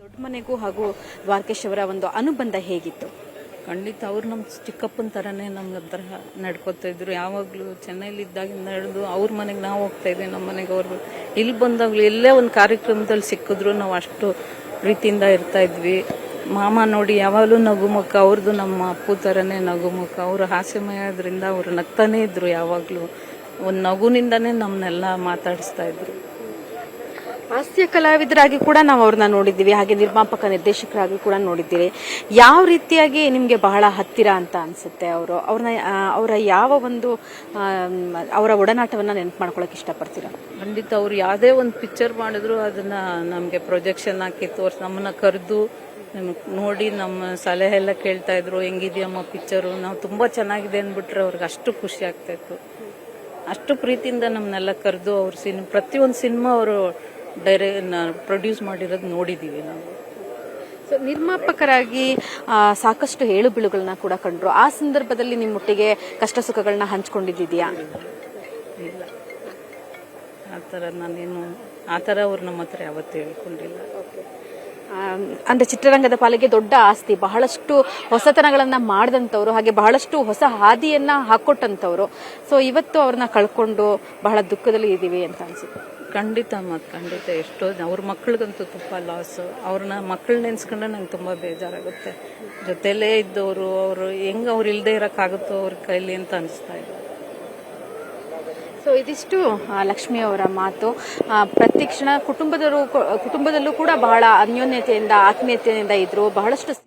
ದೊಡ್ಡ ಮನೆಗೂ ಹಾಗೂ ದ್ವಾರಕೇಶ್ ಅವರ ಒಂದು ಅನುಬಂಧ ಹೇಗಿತ್ತು? ಖಂಡಿತ ಅವ್ರು ನಮ್ಮ ಚಿಕ್ಕಪ್ಪನ ಥರನೇ ನಮ್ಮ ಹತ್ರ ನಡ್ಕೋತಾ ಇದ್ರು. ಯಾವಾಗಲೂ ಚೆನ್ನೈಲಿದ್ದಾಗಿಂದ ನಡೆದು ಅವ್ರ ಮನೆಗೆ ನಾವು ಹೋಗ್ತಾ ನಮ್ಮ ಮನೆಗೆ ಅವ್ರು ಇಲ್ಲಿ ಬಂದಾಗಲೂ ಎಲ್ಲೇ ಒಂದು ಕಾರ್ಯಕ್ರಮದಲ್ಲಿ ಸಿಕ್ಕಿದ್ರು ನಾವು ಅಷ್ಟು ಪ್ರೀತಿಯಿಂದ ಇರ್ತಾ ಇದ್ವಿ. ಮಾಮ ನೋಡಿ ಯಾವಾಗಲೂ ನಗುಮುಖ ಅವ್ರದ್ದು ನಮ್ಮ ಅಪ್ಪು ಥರನೇ ನಗುಮುಖ. ಅವರು ಹಾಸ್ಯಮಯ ಆದ್ರಿಂದ ಅವರು ನಗ್ತಾನೇ ಇದ್ರು ಯಾವಾಗಲೂ. ಒಂದು ನಗುನಿಂದನೇ ನಮ್ಮನ್ನೆಲ್ಲ ಮಾತಾಡಿಸ್ತಾ ಇದ್ರು. ಹಾಸ್ಯ ಕಲಾವಿದರಾಗಿ ಕೂಡ ನಾವು ಅವ್ರನ್ನ ನೋಡಿದ್ದೀವಿ. ಹಾಗೆ ನಿರ್ಮಾಪಕ, ನಿರ್ದೇಶಕರಾಗಿ ಕೂಡ ನೋಡಿದ್ದೀವಿ. ಯಾವ ರೀತಿಯಾಗಿ ನಿಮಗೆ ಬಹಳ ಹತ್ತಿರ ಅಂತ ಅನ್ಸುತ್ತೆ ಅವರು? ಅವ್ರನ್ನ ಅವರ ಯಾವ ಒಂದು ಅವರ ಒಡನಾಟವನ್ನು ನೆನಪು ಮಾಡ್ಕೊಳಕ್ ಇಷ್ಟಪಡ್ತೀರಾ? ಖಂಡಿತ ಅವ್ರು ಯಾವುದೇ ಒಂದು ಪಿಕ್ಚರ್ ಮಾಡಿದ್ರು ಅದನ್ನ ನಮಗೆ ಪ್ರೊಜೆಕ್ಷನ್ ಹಾಕಿ ತೋರಿಸಿ, ನಮ್ಮನ್ನ ಕರೆದು ನೋಡಿ ನಮ್ಮ ಸಲಹೆ ಎಲ್ಲ ಕೇಳ್ತಾ ಇದ್ರು. ಹೆಂಗಿದೆಯಮ್ಮ ಪಿಕ್ಚರು? ನಾವು ತುಂಬಾ ಚೆನ್ನಾಗಿದೆ ಅಂದ್ಬಿಟ್ರೆ ಅವ್ರಿಗೆ ಅಷ್ಟು ಖುಷಿ ಆಗ್ತಾ ಇತ್ತು. ಅಷ್ಟು ಪ್ರೀತಿಯಿಂದ ನಮ್ಮನ್ನೆಲ್ಲ ಕರೆದು ಅವ್ರ ಸಿನ್, ಪ್ರತಿಯೊಂದು ಸಿನಿಮಾ ಅವರು ಡೈರೆ ಪ್ರೊಡ್ಯೂಸ್ ಮಾಡಿರೋದು ನೋಡಿದ್ದೀವಿ ನಾವು. ಸೊ ನಿರ್ಮಾಪಕರಾಗಿ ಸಾಕಷ್ಟು ಹೇಳು ಬೀಳುಗಳನ್ನ ಕೂಡ ಕಂಡ್ರು. ಆ ಸಂದರ್ಭದಲ್ಲಿ ನಿಮ್ಮೊಟ್ಟಿಗೆ ಕಷ್ಟ ಸುಖಗಳನ್ನ ಹಂಚ್ಕೊಂಡಿದ್ದೀಯಾ ಇಲ್ಲ. ಆ ಥರ ನಾನೇನು ಆ ಥರ ಅವ್ರು ನಮ್ಮ ಹತ್ರ ಯಾವತ್ತು ಹೇಳ್ಕೊಂಡಿಲ್ಲ. ಅಂದ್ರೆ ಚಿತ್ರರಂಗದ ಪಾಲಿಗೆ ದೊಡ್ಡ ಆಸ್ತಿ. ಬಹಳಷ್ಟು ಹೊಸತನಗಳನ್ನ ಮಾಡಿದಂಥವ್ರು ಹಾಗೆ ಬಹಳಷ್ಟು ಹೊಸ ಹಾದಿಯನ್ನ ಹಾಕೊಟ್ಟಂತವ್ರು ಸೊ ಇವತ್ತು ಅವ್ರನ್ನ ಕಳ್ಕೊಂಡು ಬಹಳ ದುಃಖದಲ್ಲಿ ಇದ್ದೀವಿ ಅಂತ ಅನ್ಸುತ್ತೆ. ಖಂಡಿತ ಮತ್, ಖಂಡಿತ. ಎಷ್ಟೋ ಅವ್ರ ಮಕ್ಳಿಗಂತೂ ತುಂಬ ಲಾಸ್ ಅವ್ರನ್ನ ಮಕ್ಕಳು ನೆನ್ಸ್ಕೊಂಡ್ರೆ ನಂಗೆ ತುಂಬ ಬೇಜಾರಾಗುತ್ತೆ. ಜೊತೆಲೇ ಇದ್ದವರು ಅವರು ಹೆಂಗ್ ಅವ್ರು ಇಲ್ಲದೆ ಇರೋಕ್ಕಾಗುತ್ತೋ ಅವ್ರ ಕೈಲಿ ಅಂತ ಅನಿಸ್ತಾ ಇದೆ. ಸೊ ಇದಿಷ್ಟು ಲಕ್ಷ್ಮಿ ಅವರ ಮಾತು. ಪ್ರತಿ ಕ್ಷಣ ಕುಟುಂಬದವರು ಕುಟುಂಬದಲ್ಲೂ ಕೂಡ ಬಹಳ ಅನ್ಯೋನ್ಯತೆಯಿಂದ, ಆತ್ಮೀಯತೆಯಿಂದ ಇದ್ರು. ಬಹಳಷ್ಟು